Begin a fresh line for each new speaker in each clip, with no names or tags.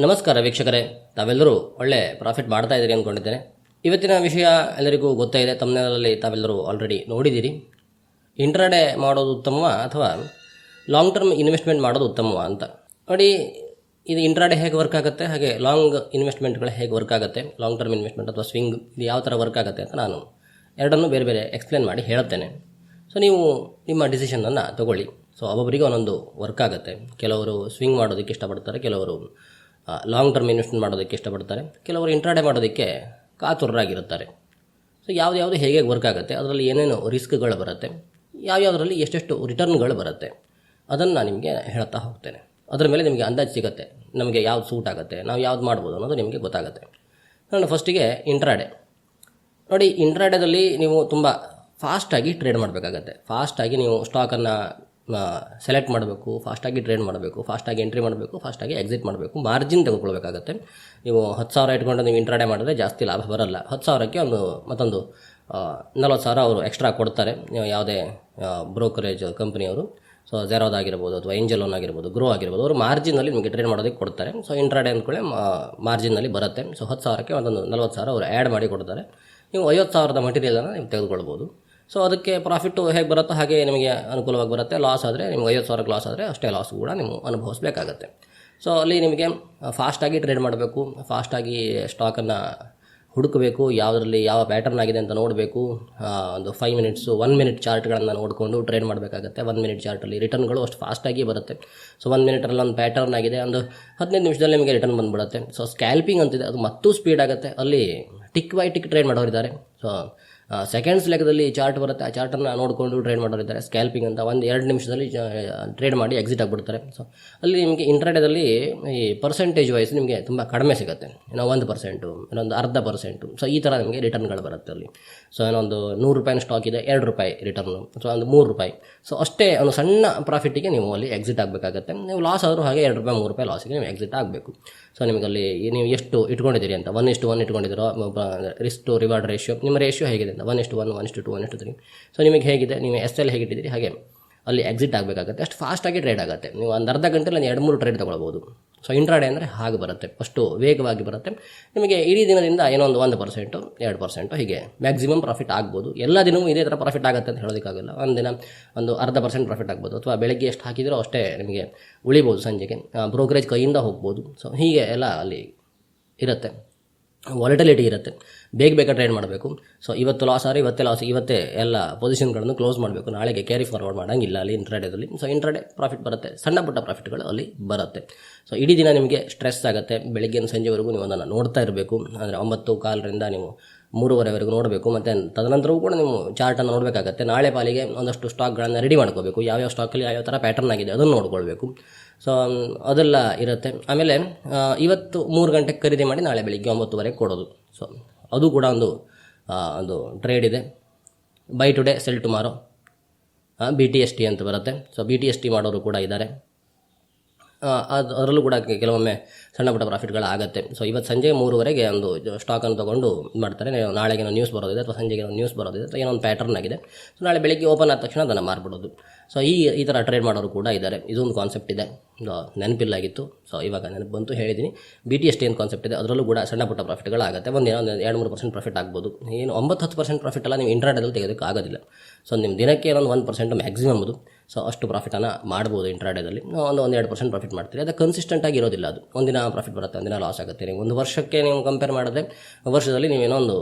ನಮಸ್ಕಾರ ವೀಕ್ಷಕರೇ. ತಾವೆಲ್ಲರೂ ಒಳ್ಳೆ ಪ್ರಾಫಿಟ್ ಮಾಡ್ತಾ ಇದ್ದೀರಿ ಅಂದ್ಕೊಂಡಿದ್ದೇನೆ ಇವತ್ತಿನ ವಿಷಯ ಎಲ್ಲರಿಗೂ ಗೊತ್ತೇ ಇದೆ. ತಮ್ಮನೇರಲ್ಲಿ ತಾವೆಲ್ಲರೂ ಆಲ್ರೆಡಿ ನೋಡಿದ್ದೀರಿ. ಇಂಟ್ರಾಡೇ ಮಾಡೋದು ಉತ್ತಮವಾ ಅಥವಾ ಲಾಂಗ್ ಟರ್ಮ್ ಇನ್ವೆಸ್ಟ್ಮೆಂಟ್ ಮಾಡೋದು ಉತ್ತಮವ ಅಂತ. ನೋಡಿ, ಇದು ಇಂಟ್ರಾಡೇ ಹೇಗೆ ವರ್ಕ್ ಆಗುತ್ತೆ, ಹಾಗೆ ಲಾಂಗ್ ಇನ್ವೆಸ್ಟ್ಮೆಂಟ್ಗಳು ಹೇಗೆ ವರ್ಕ್ ಆಗುತ್ತೆ ಲಾಂಗ್ ಟರ್ಮ್ ಇನ್ವೆಸ್ಟ್ಮೆಂಟ್ ಅಥವಾ ಸ್ವಿಂಗ್ ಇದು ಯಾವ ಥರ ವರ್ಕ್ ಆಗುತ್ತೆ ಅಂತ ನಾನು ಎರಡನ್ನೂ ಬೇರೆ ಬೇರೆ ಎಕ್ಸ್ಪ್ಲೇನ್ ಮಾಡಿ ಹೇಳುತ್ತೇನೆ. ಸೊ ನೀವು ನಿಮ್ಮ ಡಿಸಿಷನನ್ನು ತಗೊಳ್ಳಿ. ಸೊ ಒಬ್ಬೊಬ್ಬರಿಗೆ ಒಂದೊಂದು ವರ್ಕ್ ಆಗುತ್ತೆ. ಕೆಲವರು ಸ್ವಿಂಗ್ ಮಾಡೋದಕ್ಕೆ ಇಷ್ಟಪಡ್ತಾರೆ, ಕೆಲವರು ಲಾಂಗ್ ಟರ್ಮ್ ಇನ್ವೆಸ್ಟ್ಮೆಂಟ್ ಮಾಡೋದಕ್ಕೆ ಇಷ್ಟಪಡ್ತಾರೆ. ಕೆಲವರು ಇಂಟ್ರಾಡೇ ಮಾಡೋದಕ್ಕೆ ಕಾತುರರಾಗಿರುತ್ತಾರೆ. ಸೊ ಯಾವ್ದು ಯಾವುದು ಹೇಗೆ ವರ್ಕ್ ಆಗುತ್ತೆ, ಅದರಲ್ಲಿ ಏನೇನು ರಿಸ್ಕ್ಗಳು ಬರುತ್ತೆ ಯಾವ್ಯಾವುದರಲ್ಲಿ ಎಷ್ಟೆಷ್ಟು ರಿಟರ್ನ್ಗಳು ಬರುತ್ತೆ, ಅದನ್ನು ನಾನು ನಿಮಗೆ ಹೇಳ್ತಾ ಹೋಗ್ತೇನೆ. ಅದರ ಮೇಲೆ ನಿಮಗೆ ಅಂದಾಜು ಸಿಗುತ್ತೆ, ನಮಗೆ ಯಾವ್ದು ಸೂಟ್ ಆಗುತ್ತೆ, ನಾವು ಯಾವ್ದು ಮಾಡ್ಬೋದು ಅನ್ನೋದು ನಿಮಗೆ ಗೊತ್ತಾಗುತ್ತೆ. ನಾನು ಫಸ್ಟಿಗೆ ಇಂಟ್ರಾಡೆ ನೋಡಿ ಇಂಟ್ರಾಡೇದಲ್ಲಿ ನೀವು ತುಂಬ ಫಾಸ್ಟಾಗಿ ಟ್ರೇಡ್ ಮಾಡಬೇಕಾಗತ್ತೆ. ಫಾಸ್ಟಾಗಿ ನೀವು ಸ್ಟಾಕನ್ನು ಸೆಲೆಕ್ಟ್ ಮಾಡಬೇಕು ಫಾಸ್ಟಾಗಿ ಟ್ರೇಡ್ ಮಾಡಬೇಕು ಫಾಸ್ಟಾಗಿ ಎಂಟ್ರಿ ಮಾಡಬೇಕು ಫಾಸ್ಟಾಗಿ ಎಕ್ಸಿಟ್ ಮಾಡಬೇಕು ಮಾರ್ಜಿನ್ ತೆಗೆದುಕೊಳ್ಬೇಕಾಗತ್ತೆ. ನೀವು ಹತ್ತು ಸಾವಿರ ಇಟ್ಕೊಂಡು ನೀವು ಇಂಟ್ರಾಡೆ ಮಾಡಿದ್ರೆ ಜಾಸ್ತಿ ಲಾಭ ಬರಲ್ಲ. ಹತ್ತು ಸಾವಿರಕ್ಕೆ ಒಂದು, ಮತ್ತೊಂದು ನಲ್ವತ್ತು ಸಾವಿರ ಅವರು ಎಕ್ಸ್ಟ್ರಾ ಕೊಡ್ತಾರೆ. ನೀವು ಯಾವುದೇ ಬ್ರೋಕರೇಜ್ ಕಂಪ್ನಿಯವರು ಸೊ ಜೆರೋದ್ ಆಗಿರ್ಬೋದು ಅಥವಾ ಏಂಜಲ್ ಲೋನ್ ಆಗಿರ್ಬೋದು ಗ್ರೋ ಆಗಿರ್ಬೋದು, ಅವರು ಮಾರ್ಜಿನಲ್ಲಿ ನಿಮಗೆ ಟ್ರೇಡ್ ಮಾಡೋದಕ್ಕೆ ಕೊಡ್ತಾರೆ. ಸೊ ಇಂಟ್ರಾಡೆ ಅಂದ್ಕೊಳ್ಳಿ ಮಾರ್ಜಿನಲ್ಲಿ ಬರುತ್ತೆ. ಸೊ ಹತ್ತು ಸಾವಿರಕ್ಕೆ ಒಂದೊಂದು ನಲ್ವತ್ತು ಸಾವಿರ ಅವರು ಆ್ಯಡ್ ಮಾಡಿ ಕೊಡ್ತಾರೆ. ನೀವು ಐವತ್ತು ಸಾವಿರದ ಮಟೀರಿಯಲನ್ನು ನೀವು ತೆಗೆದುಕೊಳ್ಬೋದು. ಸೊ ಅದಕ್ಕೆ ಪ್ರಾಫಿಟ್ಟು ಹೇಗೆ ಬರುತ್ತೋ ಹಾಗೆ ನಿಮಗೆ ಅನುಕೂಲವಾಗಿ ಬರುತ್ತೆ. ಲಾಸ್ ಆದರೆ ನಿಮ್ಗೆ ಐವತ್ತು ಸಾವಿರಕ್ಕೆ ಲಾಸ್ ಆದರೆ ಅಷ್ಟೇ ಲಾಸ್ ಕೂಡ ನೀವು ಅನುಭವಿಸಬೇಕಾಗತ್ತೆ. ಸೊ ಅಲ್ಲಿ ನಿಮಗೆ ಫಾಸ್ಟಾಗಿ ಟ್ರೇಡ್ ಮಾಡಬೇಕು. ಫಾಸ್ಟಾಗಿ ಸ್ಟಾಕನ್ನು ಹುಡುಕಬೇಕು. ಯಾವುದರಲ್ಲಿ ಯಾವ ಪ್ಯಾಟರ್ನ್ ಆಗಿದೆ ಅಂತ ನೋಡಬೇಕು. ಒಂದು ಫೈವ್ ಮಿನಿಟ್ಸು ಒನ್ ಮಿನಿಟ್ ಚಾರ್ಟ್ಗಳನ್ನು ನೋಡಿಕೊಂಡು ಟ್ರೇಡ್ ಮಾಡಬೇಕಾಗತ್ತೆ. ಒನ್ ಮಿನಿಟ್ ಚಾರ್ಟಲ್ಲಿ ರಿಟರ್ನ್ಗಳು ಅಷ್ಟು ಫಾಸ್ಟಾಗಿ ಬರುತ್ತೆ. ಸೊ ಒನ್ ಮಿನಿಟಲ್ಲಿ ಒಂದು ಪ್ಯಾಟರ್ನ್ ಆಗಿದೆ. ಒಂದು ಹದಿನೈದು ನಿಮಿಷದಲ್ಲಿ ನಿಮಗೆ ರಿಟರ್ನ್ ಬಂದುಬಿಡುತ್ತೆ. ಸೊ ಸ್ಕ್ಯಾಲ್ಪಿಂಗ್ ಅಂತಿದೆ. ಅದು ಮತ್ತೂ ಸ್ಪೀಡ್ ಆಗುತ್ತೆ. ಅಲ್ಲಿ ಟಿಕ್ ಬೈ ಟಿಕ್ ಟ್ರೇಡ್ ಮಾಡೋರಿದ್ದಾರೆ. ಸೊ ಸೆಕೆಂಡ್ಸ್ ಲೆಕ್ಕದಲ್ಲಿ ಚಾರ್ಟ್ ಬರುತ್ತೆ. ಆ ಚಾರ್ಟನ್ನು ನೋಡಿಕೊಂಡು ಟ್ರೇಡ್ ಮಾಡೋರಿದ್ದಾರೆ. ಸ್ಕ್ಯಾಲ್ಪಿಂಗ್ ಅಂತ ಒಂದು ಎರಡು ನಿಮಿಷದಲ್ಲಿ ಟ್ರೇಡ್ ಮಾಡಿ ಎಕ್ಸಿಟ್ ಆಗಿಬಿಡ್ತಾರೆ. ಸೊ ಅಲ್ಲಿ ನಿಮಗೆ ಇಂಟ್ರಾಡೇದಲ್ಲಿ ಈ ಪರ್ಸೆಂಟೇಜ್ ವೈಸ್ ನಿಮಗೆ ತುಂಬ ಕಡಿಮೆ ಸಿಗುತ್ತೆ. ಏನೋ ಒಂದು ಪರ್ಸೆಂಟು ಇನ್ನೊಂದು ಅರ್ಧ ಪರ್ಸೆಂಟು ಸೊ ಈ ಥರ ನಿಮಗೆ ರಿಟರ್ನ್ಗಳು ಬರುತ್ತೆ ಅಲ್ಲಿ. ಸೊ ಏನೊಂದು ನೂರು ರೂಪಾಯಿನ ಸ್ಟಾಕ್ ಇದೆ, ಎರಡು ರೂಪಾಯಿ ರಿಟರ್ನು ಸೊ ಒಂದು ಮೂರು ರೂಪಾಯಿ. ಸೊ ಅಷ್ಟೇ ಒಂದು ಸಣ್ಣ ಪ್ರಾಫಿಟಿಗೆ ನೀವು ಅಲ್ಲಿ ಎಕ್ಸಿಟ್ ಆಗಬೇಕಾಗತ್ತೆ. ನೀವು ಲಾಸ್ ಆದರೂ ಹಾಗೆ ಎರಡು ರೂಪಾಯಿ, ಮೂರು ರೂಪಾಯಿ ಲಾಸಿಗೆ ನೀವು ಎಕ್ಸಿಟ್ ಆಗಬೇಕು. ಸೊ ನಿಮಗೆ ಅಲ್ಲಿ ನೀವು ಎಷ್ಟು ಇಟ್ಕೊಂಡಿದ್ದೀರಿ ಅಂತ ಒನ್ ಇಷ್ಟು ಒನ್ ಇಟ್ಕೊಂಡಿದ್ದೀರೋ ರಿಸ್ಕ್ ಟು ರಿವಾರ್ಡ್ ರೇಷಿಯೋ ನಿಮ್ಮ ರೇಷಿಯೋ ಹೇಗಿದೆ ಅಂತ ಒನ್ ಎಷ್ಟು ಒನ್ ಒನ್ ಎಷ್ಟು ಟು ಒನ್ ಎಷ್ಟು ತ್ರೀ ಸೊ ನಿಮಗೆ ಹೇಗಿದೆ? ನೀವು ಎಸ್ ಎಲ್ ಹೇಗಿಟ್ಟಿದ್ದೀರಿ? ಹಾಗೆ ಅಲ್ಲಿ ಎಕ್ಸಿಟ್ ಆಗಬೇಕಾಗುತ್ತೆ. ಅಷ್ಟು ಫಾಸ್ಟಾಗಿ ಟ್ರೇಡ್ ಆಗುತ್ತೆ. ನೀವು ಒಂದು ಅರ್ಧ ಗಂಟೆಯಲ್ಲಿ ಎರಡು ಮೂರು ಟ್ರೇಡ್ ತೊಗೊಳ್ಬೋದು ಸೊ ಇಂಟ್ರಾಡೆ ಅಂದರೆ ಹಾಗೆ ಬರುತ್ತೆ. ಅಷ್ಟು ವೇಗವಾಗಿ ಬರುತ್ತೆ. ನಿಮಗೆ ಇಡೀ ದಿನದಿಂದ ಏನೋ ಒಂದು ಒಂದು ಪರ್ಸೆಂಟು ಎರಡು ಪರ್ಸೆಂಟು ಹೀಗೆ ಮ್ಯಾಕ್ಸಿಮಮ್ ಪ್ರಾಫಿಟ್ ಆಗ್ಬೋದು. ಎಲ್ಲ ದಿನವೂ ಇದೇ ಥರ ಪ್ರಾಫಿಟ್ ಆಗುತ್ತೆ ಅಂತ ಹೇಳೋದಕ್ಕಾಗಲ್ಲ. ಒಂದು ದಿನ ಒಂದು ಅರ್ಧ ಪರ್ಸೆಂಟ್ ಪ್ರಾಫಿಟ್ ಆಗ್ಬೋದು. ಅಥವಾ ಬೆಳಗ್ಗೆ ಎಷ್ಟು ಹಾಕಿದರೂ ಅಷ್ಟೇ ನಿಮಗೆ ಉಳಿಬೋದು ಸಂಜೆಗೆ. ಬ್ರೋಕರೇಜ್ ಕೈಯಿಂದ ಹೋಗ್ಬೋದು. ಸೊ ಹೀಗೆ ಎಲ್ಲ ಅಲ್ಲಿ ಇರುತ್ತೆ. ವಾಲಿಟಿಲಿಟಿ ಇರುತ್ತೆ. ಬೇಗ ಬೇಗ ಟ್ರೇಡ್ ಮಾಡಬೇಕು. ಸೊ ಇವತ್ತು ಲಾಸ್ ಆದರೆ ಇವತ್ತೇ ಲಾಸ್ ಇವತ್ತೇ ಎಲ್ಲ ಪೊಸಿಷನ್ಗಳನ್ನು ಕ್ಲೋಸ್ ಮಾಡಬೇಕು. ನಾಳೆಗೆ ಕ್ಯಾರಿ ಫಾರ್ವರ್ಡ್ ಮಾಡೋಂಗಿಲ್ಲ ಅಲ್ಲಿ ಇಂಟ್ರಾಡೇದಲ್ಲಿ ಸೊ ಇಂಟ್ರಾಡೇ ಪ್ರಾಫಿಟ್ ಬರುತ್ತೆ. ಸಣ್ಣ ಪುಟ್ಟ ಪ್ರಾಫಿಟ್ಗಳು ಅಲ್ಲಿ ಬರುತ್ತೆ. ಸೊ ಇಡೀ ದಿನ ನಿಮಗೆ ಸ್ಟ್ರೆಸ್ ಆಗುತ್ತೆ. ಬೆಳಗ್ಗಿನ ಸಂಜೆವರೆಗೂ ನೀವು ಅದನ್ನು ನೋಡ್ತಾ ಇರಬೇಕು. ಅಂದರೆ ಒಂಬತ್ತು ಕಾಲರಿಂದ ನೀವು ಮೂರುವರೆವರೆಗೂ ನೋಡಬೇಕು. ಮತ್ತು ತದನಂತರವೂ ಕೂಡ ನೀವು ಚಾರ್ಟನ್ನು ನೋಡಬೇಕಾಗತ್ತೆ. ನಾಳೆ ಪಾಲಿಗೆ ಒಂದಷ್ಟು ಸ್ಟಾಕ್ಗಳನ್ನು ರೆಡಿ ಮಾಡ್ಕೋಬೇಕು. ಯಾವ್ಯಾವ ಸ್ಟಾಕಲ್ಲಿ ಯಾವ್ಯಾವ ಥರ ಪ್ಯಾಟರ್ನ್ ಆಗಿದೆ ಅದನ್ನು ನೋಡ್ಕೊಳ್ಬೇಕು. ಸೊ ಅದೆಲ್ಲ ಇರುತ್ತೆ. ಆಮೇಲೆ ಇವತ್ತು ಮೂರು ಗಂಟೆಗೆ ಖರೀದಿ ಮಾಡಿ ನಾಳೆ ಬೆಳಿಗ್ಗೆ ಒಂಬತ್ತುವರೆಗೆ ಕೊಡೋದು. ಸೊ ಅದು ಕೂಡ ಒಂದು ಒಂದು ಟ್ರೇಡ್ ಇದೆ. Buy today sell tomorrow B T S T ಅಂತ ಬರುತ್ತೆ. So B T S T ಮಾಡೋರು ಕೂಡ ಇದ್ದಾರೆ. ಅದು ಅದರಲ್ಲೂ ಕೂಡ ಕೆಲವೊಮ್ಮೆ ಸಣ್ಣ ಪುಟ್ಟ ಪ್ರಾಫಿಟ್ಗಳು ಆಗುತ್ತೆ. ಸೊ ಇವತ್ತು ಸಂಜೆ ಮೂರುವರೆಗೆ ಒಂದು ಸ್ಟಾಕನ್ನು ತೊಗೊಂಡು ಇದು ಮಾಡ್ತಾರೆ. ನಾಳೆಗೆ ನ್ಯೂಸ್ ಬರೋದಿದೆ ಅಥವಾ ಸಂಜೆಗೆ ನ್ಯೂಸ್ ಬರೋದಿದೆ ಅಥವಾ ಏನೋ ಒಂದು ಪ್ಯಾಟರ್ನ್ ಆಗಿದೆ. ಸೊ ನಾಳೆ ಬೆಳಿಗ್ಗೆ ಓಪನ್ ಆದ ತಕ್ಷಣ ಅದನ್ನು ಮಾರ್ಬಿಡೋದು. ಸೊ ಈ ಈ ಥರ ಟ್ರೇಡ್ ಮಾಡೋರು ಕೂಡ ಇದ್ದಾರೆ. ಇದೊಂದು ಕಾನ್ಸೆಪ್ಟ್ ಇದೆ. ನೆನಪಿಲ್ಲಾಗಿತ್ತು. ಸೊ ಇವಾಗ ನೆನಪು ಬಂತು. ಹೇಳಿದ್ದೀನಿ ಬಿ ಟಿ ಎಸ್ ಏನು ಕಾನ್ಸೆಪ್ಟ್ ಇದೆ? ಅದರಲ್ಲೂ ಕೂಡ ಸಣ್ಣ ಪುಟ್ಟ ಪ್ರಾಫಿಟ್ಗಳಾಗುತ್ತೆ ಒಂದು ಏನೋ ಒಂದು ಎರಡು ಮೂರು ಪರ್ಸೆಂಟ್ ಪ್ರಾಫಿಟ್ ಆಗ್ಬೋದು. ಏನು ಒಂಬತ್ತು ಹತ್ತು ಪರ್ಸೆಂಟ್ ಪ್ರಾಫಿಟ್ ಎಲ್ಲ ನೀವು ಇಂಟರ್ನೆಟಲ್ಲಿ ತೆಗೆಯೋದಕ್ಕೆ ಆಗೋದಿಲ್ಲ. ಸೊ ನಿಮ್ಮ ದಿನಕ್ಕೆ ಏನೊಂದು ಒಂದು ಪರ್ಸೆಂಟ್ ಮ್ಯಾಕ್ಸಿಮಮ್ ಅದು. ಸೊ ಅಷ್ಟು ಪ್ರಾಫಿಟನ್ನು ಮಾಡ್ಬೋದು ಇಂಟ್ರಾಡೇದಲ್ಲಿ ಒಂದು ಒಂದು ಎರಡು ಪರ್ಸೆಂಟ್ ಪ್ರಾಫಿಟ್ ಮಾಡ್ತೀರಿ. ಅದು ಕನ್ಸಿಸ್ಟೆಂಟ್ ಆಗಿ ಇರೋದಿಲ್ಲ ಅದು. ಒಂದಿನ ಪ್ರಾಫಿಟ್ ಬರುತ್ತೆ, ಒಂದಿನ ಲಾಸ್ ಆಗುತ್ತೆ. ನೀವು ಒಂದು ವರ್ಷಕ್ಕೆ ನೀವು ಕಂಪೇರ್ ಮಾಡಿದ್ರೆ, ವರ್ಷದಲ್ಲಿ ನೀವೇನೋ ಒಂದು